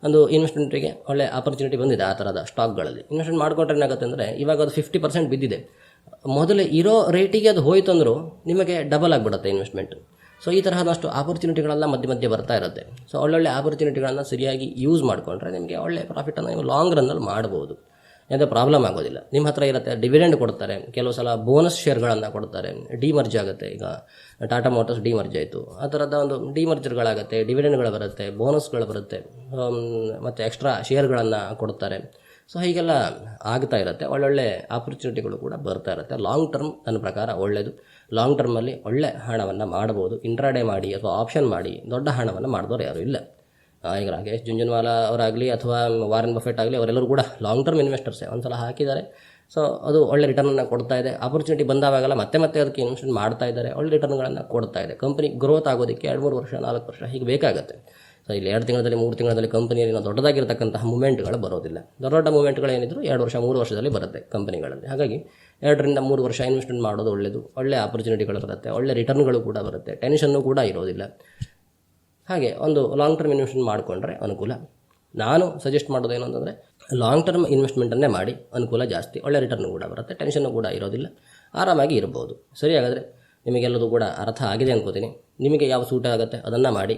ಒಂದು ಇನ್ವೆಸ್ಟ್ಮೆಂಟಿಗೆ ಒಳ್ಳೆ ಆಪರ್ಚುನಿಟಿ ಬಂದಿದೆ ಆ ಥರದ ಸ್ಟಾಕ್ಗಳಲ್ಲಿ. ಇನ್ವೆಸ್ಟ್ಮೆಂಟ್ ಮಾಡಿಕೊಂಡ್ರೆ ಏನಾಗುತ್ತೆ ಅಂದರೆ ಇವಾಗ ಅದು ಫಿಫ್ಟಿ ಪರ್ಸೆಂಟ್ ಬಿದ್ದಿದೆ. ಮೊದಲು ಇರೋ ರೇಟಿಗೆ ಅದು ಹೋಯ್ತು ಅಂದರೂ ನಿಮಗೆ ಡಬಲ್ ಆಗಿಬಿಡುತ್ತೆ ಇನ್ವೆಸ್ಟ್ಮೆಂಟ್ ಸೊ ಈ ತರಹದಷ್ಟು ಆಪರ್ಚುನಿಟಿಗಳೆಲ್ಲ ಮಧ್ಯೆ ಮಧ್ಯೆ ಬರ್ತಾ ಇರುತ್ತೆ. ಸೊ ಒಳ್ಳೊಳ್ಳೆ ಆಪರ್ಚುನಿಟಿಗಳನ್ನು ಸರಿಯಾಗಿ ಯೂಸ್ ಮಾಡಿಕೊಂಡ್ರೆ ನಿಮಗೆ ಒಳ್ಳೆ ಪ್ರಾಫಿಟನ್ನು ನೀವು ಲಾಂಗ್ ರನ್ನಲ್ಲಿ ಮಾಡ್ಬೋದು. ಯಾವುದೇ ಪ್ರಾಬ್ಲಮ್ ಆಗೋದಿಲ್ಲ. ನಿಮ್ಮ ಹತ್ರ ಇರುತ್ತೆ ಡಿವಿಡೆಂಡ್ ಕೊಡ್ತಾರೆ. ಕೆಲವು ಸಲ ಬೋನಸ್ ಶೇರ್ಗಳನ್ನು ಕೊಡ್ತಾರೆ. ಡಿಮರ್ಜ್ ಆಗುತ್ತೆ. ಈಗ ಟಾಟಾ ಮೋಟರ್ಸ್ ಡಿಮರ್ಜ್ ಆಯಿತು. ಆ ಥರದ ಒಂದು ಡಿಮರ್ಜರ್ಗಳಾಗುತ್ತೆ ಡಿವಿಡೆಂಡ್ಗಳು ಬರುತ್ತೆ ಬೋನಸ್ಗಳು ಬರುತ್ತೆ. ಮತ್ತು ಎಕ್ಸ್ಟ್ರಾ ಶೇರ್ಗಳನ್ನು ಕೊಡ್ತಾರೆ. ಸೊ ಹೀಗೆಲ್ಲ ಆಗ್ತಾ ಇರುತ್ತೆ. ಒಳ್ಳೊಳ್ಳೆ ಆಪರ್ಚುನಿಟಿಗಳು ಕೂಡ ಬರ್ತಾ ಇರುತ್ತೆ. ಲಾಂಗ್ ಟರ್ಮ್ ನನ್ನ ಪ್ರಕಾರ ಒಳ್ಳೆಯದು ಲಾಂಗ್ ಟರ್ಮಲ್ಲಿ ಒಳ್ಳೆ ಹಣವನ್ನು ಮಾಡ್ಬೋದು ಇಂಟ್ರಾಡೇ ಮಾಡಿ ಅಥವಾ ಆಪ್ಷನ್ ಮಾಡಿ ದೊಡ್ಡ ಹಣವನ್ನು ಮಾಡಿದವರು ಯಾರೂ ಇಲ್ಲ. ಈಗ ರಾಕೇಶ್ ಜುಂಜುನ್ವಾಲಾ ಅವರಾಗಲಿ ಅಥವಾ ವಾರನ್ ಬಫೆಟ್ ಆಗಲಿ ಅವರೆಲ್ಲರೂ ಕೂಡ ಲಾಂಗ್ ಟರ್ಮ್ ಇನ್ವೆಸ್ಟರ್ಸೇ ಒಂದ್ಸಲ ಹಾಕಿದ್ದಾರೆ. ಸೊ ಅದು ಒಳ್ಳೆ ರಿಟರ್ನನ್ನು ಕೊಡ್ತಾ ಇದೆ. ಆಪರ್ಚುನಿಟಿ ಬಂದಾವಾಗಲ್ಲ ಮತ್ತೆ ಮತ್ತೆ ಅದಕ್ಕೆ ಇನ್ವೆಸ್ಟ್ಮೆಂಟ್ ಮಾಡ್ತಾ ಇದ್ದಾರೆ. ಒಳ್ಳೆ ರಿಟರ್ನ್ಗಳನ್ನು ಕೊಡ್ತಾ ಇದೆ. ಕಂಪನಿ ಗ್ರೋತ್ ಆಗೋದಕ್ಕೆ ಎರಡು, ಮೂರು ವರ್ಷ, ನಾಲ್ಕು ವರ್ಷ ಹೀಗೆ ಬೇಕಾಗುತ್ತೆ. ಸೊ ಇಲ್ಲಿ ಎರಡು ತಿಂಗಳಲ್ಲಿ, ಮೂರು ತಿಂಗಳಲ್ಲಿ ಕಂಪನಿಯಲ್ಲಿ ದೊಡ್ಡದಾಗಿರ್ತಕ್ಕಂತಹ ಮೂಮೆಂಟ್ಗಳು ಬರೋದಿಲ್ಲ. ದೊಡ್ಡ ದೊಡ್ಡ ಮೂಮೆಂಟ್ಗಳು ಏನಿದ್ರು ಎರಡು ವರ್ಷ, ಮೂರು ವರ್ಷದಲ್ಲಿ ಬರುತ್ತೆ ಕಂಪನಿಗಳಲ್ಲಿ ಹಾಗಾಗಿ ಎರಡರಿಂದ ಮೂರು ವರ್ಷ ಇನ್ವೆಸ್ಟ್ಮೆಂಟ್ ಮಾಡೋದು ಒಳ್ಳೆಯದು ಒಳ್ಳೆ ಆಪರ್ಚುನಿಟಿಗಳು ಬರುತ್ತೆ. ಒಳ್ಳೆ ರಿಟರ್ನ್ಗಳು ಕೂಡ ಬರುತ್ತೆ. ಟೆನ್ಷನ್ನು ಕೂಡ ಇರೋದಿಲ್ಲ. ಹಾಗೆ ಒಂದು ಲಾಂಗ್ ಟರ್ಮ್ ಇನ್ವೆಸ್ಟ್ಮೆಂಟ್ ಮಾಡಿಕೊಂಡ್ರೆ ಅನುಕೂಲ. ನಾನು ಸಜೆಸ್ಟ್ ಮಾಡೋದು ಏನು ಅಂತಂದರೆ ಲಾಂಗ್ ಟರ್ಮ್ ಇನ್ವೆಸ್ಟ್ಮೆಂಟನ್ನೇ ಮಾಡಿ, ಅನುಕೂಲ ಜಾಸ್ತಿ. ಒಳ್ಳೆ ರಿಟರ್ನ್ ಕೂಡ ಬರುತ್ತೆ ಟೆನ್ಷನ್ನು ಕೂಡ ಇರೋದಿಲ್ಲ. ಆರಾಮಾಗಿ ಇರ್ಬೋದು. ಸರಿ ಹಾಗಾದರೆ, ನಿಮಗೆಲ್ಲದೂ ಕೂಡ ಅರ್ಥ ಆಗಿದೆ ಅನ್ಕೋತೀನಿ. ನಿಮಗೆ ಯಾವ ಸೂಟ್ ಆಗುತ್ತೆ ಅದನ್ನು ಮಾಡಿ,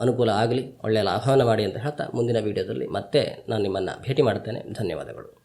ಅನುಕೂಲ ಆಗಲಿ ಒಳ್ಳೆಯ ಲಾಭವನ್ನು ಮಾಡಿ ಅಂತ ಹೇಳ್ತಾ ಮುಂದಿನ ವೀಡಿಯೋದಲ್ಲಿ ಮತ್ತೆ ನಾನು ನಿಮ್ಮನ್ನು ಭೇಟಿ ಮಾಡ್ತೇನೆ. ಧನ್ಯವಾದಗಳು.